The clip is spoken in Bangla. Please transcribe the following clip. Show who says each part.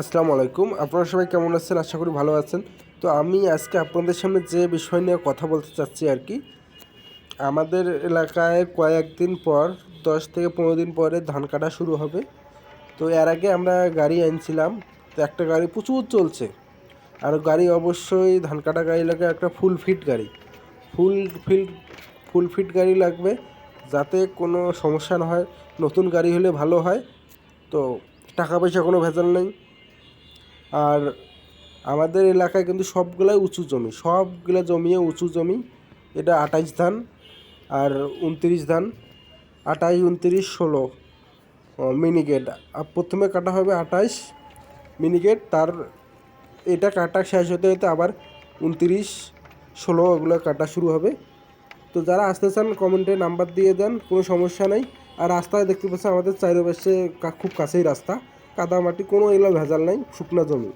Speaker 1: আসসালামু আলাইকুম। আপনারা সবাই কেমন আছেন? আশা করি ভালো আছেন। তো আমি আজকে আপনাদের সামনে যে বিষয় নিয়ে কথা বলতে চাচ্ছি আর কি, আমাদের এলাকায় কয়েকদিন পর, দশ থেকে পনেরো দিন পরে ধান কাটা শুরু হবে। তো এর আগে আমরা গাড়ি আনছিলাম, তো একটা গাড়ি প্রচুর চলছে। আর গাড়ি অবশ্যই ধান কাটা গাড়ি লাগে একটা ফুল ফিট গাড়ি। ফুল ফিট ফুল ফিট গাড়ি লাগবে যাতে কোনো সমস্যা না হয়, নতুন গাড়ি হলে ভালো হয়। তো টাকা পয়সা কোনো ভেজাল নেই। আর আমাদের এলাকায় কিন্তু সবগুলাই উঁচু জমি, সবগুলা জমিয়ে উঁচু জমি। এটা আঠাইশ ধান আর উনত্রিশ ধান। আঠাইশ উনত্রিশ, ষোলো। মিনিকেট আর প্রথমে কাটা হবে আঠাইশ মিনিকেট তার এটা কাটা শেষ হতে হতে আবার উনত্রিশ, ষোলো ওগুলো কাটা শুরু হবে। তো যারা আসতে চান, কমেন্টে নাম্বার দিয়ে দেন, কোনো সমস্যা নেই। আর রাস্তায় দেখতে পাচ্ছেন, আমাদের চারিপাশে খুব কাছেই রাস্তা। কাদা মাটি কোনো এগুলো ভেজাল নাই শুকনা জমি।